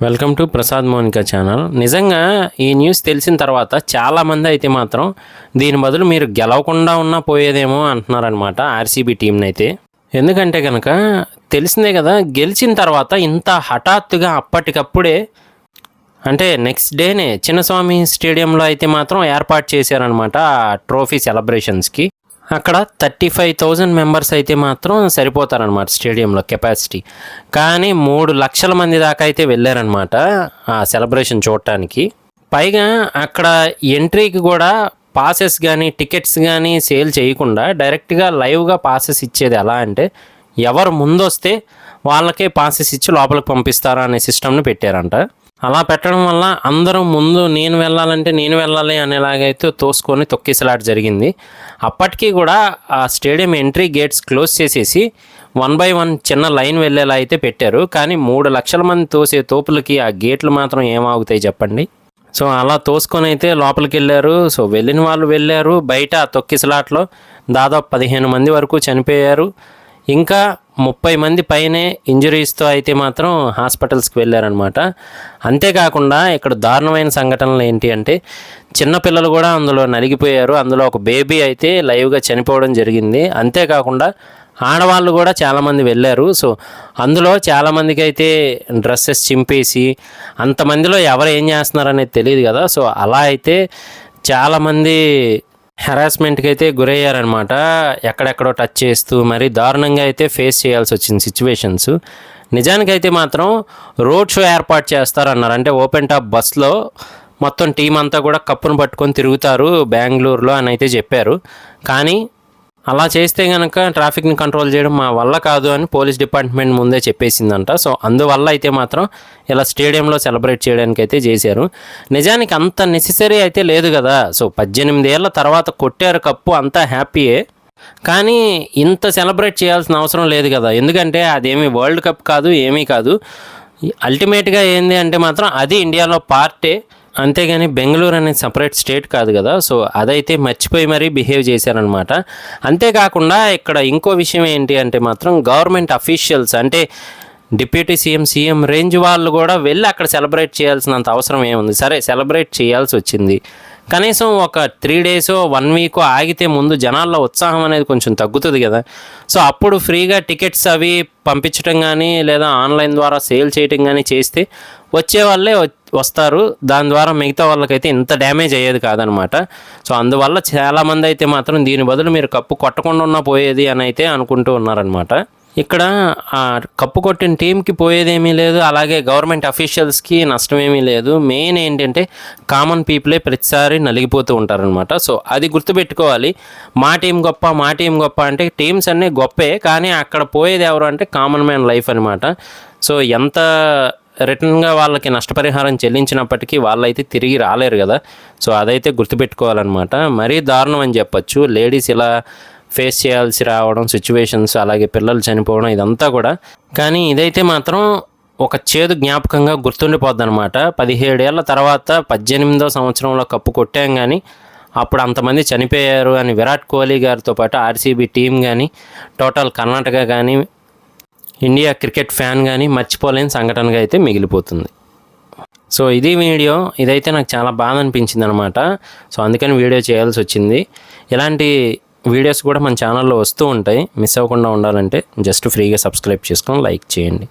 Welcome to Prasad Monika channel. నిజంగా ఈ news తెలిసిన తర్వాత చాలామంది అయితే మాత్రం దీని బదులు మీరు గెలవకుండా ఉన్నా పోయేదేమో అంటున్నారనమాట ఆర్సీబీ టీంని అయితే ఎందుకంటే కనుక తెలిసిందే కదా గెలిచిన తర్వాత ఇంత హఠాత్తుగా అప్పటికప్పుడే అంటే నెక్స్ట్ డేనే చిన్నస్వామి స్టేడియంలో అయితే మాత్రం ఏర్పాటు చేశారనమాట ట్రోఫీ సెలబ్రేషన్స్కి అక్కడ థర్టీ ఫైవ్ థౌజండ్ మెంబర్స్ అయితే మాత్రం సరిపోతారనమాట స్టేడియంలో కెపాసిటీ. కానీ మూడు లక్షల మంది దాకా అయితే వెళ్ళారనమాట ఆ సెలబ్రేషన్ చూడటానికి. పైగా అక్కడ ఎంట్రీకి కూడా పాసెస్ కానీ టికెట్స్ కానీ సేల్ చేయకుండా డైరెక్ట్గా లైవ్గా పాసెస్ ఇచ్చేది ఎలా అంటే ఎవరు ముందొస్తే వాళ్ళకే పాసెస్ ఇచ్చి లోపలికి పంపిస్తారా అనే సిస్టమ్ని పెట్టారంట. అలా పెట్టడం వల్ల అందరం ముందు నేను వెళ్ళాలంటే నేను వెళ్ళాలి అనేలాగైతే తోసుకొని తొక్కిసలాట జరిగింది. అప్పటికీ కూడా ఆ స్టేడియం ఎంట్రీ గేట్స్ క్లోజ్ చేసేసి వన్ బై వన్ చిన్న లైన్ వెళ్ళేలా అయితే పెట్టారు. కానీ మూడు లక్షల మంది తోసే తోపులకి ఆ గేట్లు మాత్రం ఏమాగుతాయి చెప్పండి? సో అలా తోసుకొని అయితే లోపలికి వెళ్ళారు. సో వెళ్ళిన వాళ్ళు వెళ్ళారు. బయట ఆ తొక్కిసలాట్లో దాదాపు పదిహేను మంది వరకు చనిపోయారు. ఇంకా ముప్పై మంది పైనే ఇంజరీస్తో అయితే మాత్రం హాస్పిటల్స్కి వెళ్ళారనమాట అంతేకాకుండా ఇక్కడ దారుణమైన సంఘటనలు ఏంటి అంటే చిన్నపిల్లలు కూడా అందులో నలిగిపోయారు. అందులో ఒక బేబీ అయితే లైవ్గా చనిపోవడం జరిగింది. అంతేకాకుండా ఆడవాళ్ళు కూడా చాలామంది వెళ్ళారు. సో అందులో చాలామందికి అయితే డ్రెస్సెస్ చింపేసి అంతమందిలో ఎవరు ఏం చేస్తున్నారనేది తెలియదు కదా. సో అలా అయితే చాలామంది హెరాస్మెంట్కి అయితే గురయ్యారనమాట ఎక్కడెక్కడో టచ్ చేస్తూ మరి దారుణంగా అయితే ఫేస్ చేయాల్సి వచ్చింది సిచ్యువేషన్స్. నిజానికైతే మాత్రం రోడ్ షో ఏర్పాటు చేస్తారన్నారు. అంటే ఓపెన్ టాప్ బస్లో మొత్తం టీం అంతా కూడా కప్పును పట్టుకొని తిరుగుతారు బెంగళూరులో అని అయితే చెప్పారు. కానీ అలా చేస్తే కనుక ట్రాఫిక్ని కంట్రోల్ చేయడం మా వల్ల కాదు అని పోలీస్ డిపార్ట్మెంట్ ముందే చెప్పేసిందంట. సో అందువల్ల అయితే మాత్రం ఇలా స్టేడియంలో సెలబ్రేట్ చేయడానికి అయితే చేశారు. నిజానికి అంత నెససరీ అయితే లేదు కదా. సో పద్దెనిమిది ఏళ్ళ తర్వాత కొట్టారు కప్పు అంతా హ్యాపీయే కానీ ఇంత సెలబ్రేట్ చేయాల్సిన అవసరం లేదు కదా. ఎందుకంటే అదేమి వరల్డ్ కప్ కాదు ఏమీ కాదు. అల్టిమేట్గా ఏంది అంటే మాత్రం అది ఇండియాలో పార్టే అంతేగాని బెంగళూరు అనేది సపరేట్ స్టేట్ కాదు కదా సో అదైతే మర్చిపోయి మరీ బిహేవ్ చేశారనమాట అంతేకాకుండా ఇక్కడ ఇంకో విషయం ఏంటి అంటే మాత్రం గవర్నమెంట్ అఫీషియల్స్ అంటే డిప్యూటీ సీఎం సీఎం రేంజ్ వాళ్ళు కూడా వెళ్ళి అక్కడ సెలబ్రేట్ చేయాల్సినంత అవసరం ఏముంది? సరే సెలబ్రేట్ చేయాల్సి వచ్చింది. కనీసం ఒక త్రీ డేస్ వన్ వీక్ ఆగితే ముందు జనాల్లో ఉత్సాహం అనేది కొంచెం తగ్గుతుంది కదా. సో అప్పుడు ఫ్రీగా టికెట్స్ అవి పంపించడం కానీ లేదా ఆన్లైన్ ద్వారా సేల్ చేయటం కానీ చేస్తే వచ్చే వాళ్ళే వస్తారు. దాని ద్వారా మిగతా వాళ్ళకైతే ఇంత డ్యామేజ్ అయ్యేది కాదనమాట. సో అందువల్ల చాలామంది అయితే మాత్రం దీని బదులు మీరు కప్పు కొట్టకుండా ఉన్నా పోయేది అని అయితే అనుకుంటూ ఉన్నారనమాట. ఇక్కడ కప్పు కొట్టిన టీంకి పోయేదేమీ లేదు అలాగే గవర్నమెంట్ అఫీషియల్స్కి నష్టమేమీ లేదు. మెయిన్ ఏంటంటే కామన్ పీపులే ప్రతిసారి నలిగిపోతూ ఉంటారనమాట సో అది గుర్తుపెట్టుకోవాలి. మా టీం గొప్ప మా టీం గొప్ప అంటే టీమ్స్ అన్నీ గొప్పే కానీ అక్కడ పోయేది ఎవరు అంటే కామన్ మ్యాన్ లైఫ్ అనమాట సో ఎంత రిటర్న్గా వాళ్ళకి నష్టపరిహారం చెల్లించినప్పటికీ వాళ్ళైతే తిరిగి రాలేరు కదా. సో అదైతే గుర్తుపెట్టుకోవాలన్నమాట. మరీ దారుణం అని చెప్పొచ్చు. లేడీస్ ఇలా ఫేస్ చేయాల్సి రావడం సిచ్యువేషన్స్ అలాగే పిల్లలు చనిపోవడం ఇదంతా కూడా. కానీ ఇదైతే మాత్రం ఒక చేదు జ్ఞాపకంగా గుర్తుండిపోద్ది అనమాట పదిహేడేళ్ళ తర్వాత పద్దెనిమిదో సంవత్సరంలో కప్పు కొట్టాం కానీ అప్పుడు అంతమంది చనిపోయారు అని విరాట్ కోహ్లీ గారితో పాటు ఆర్సీబీ టీం కానీ టోటల్ కర్ణాటక కానీ ఇండియా క్రికెట్ ఫ్యాన్ కానీ మర్చిపోలేని సంఘటనగా అయితే మిగిలిపోతుంది. సో ఇది వీడియో. ఇదైతే నాకు చాలా బాధ అనిపించింది అనమాట సో అందుకని వీడియో చేయాల్సి వచ్చింది. ఇలాంటి వీడియోస్ కూడా మన ఛానల్లో వస్తూ ఉంటాయి. మిస్ అవ్వకుండా ఉండాలంటే జస్ట్ ఫ్రీగా సబ్స్క్రైబ్ చేసుకొని లైక్ చేయండి.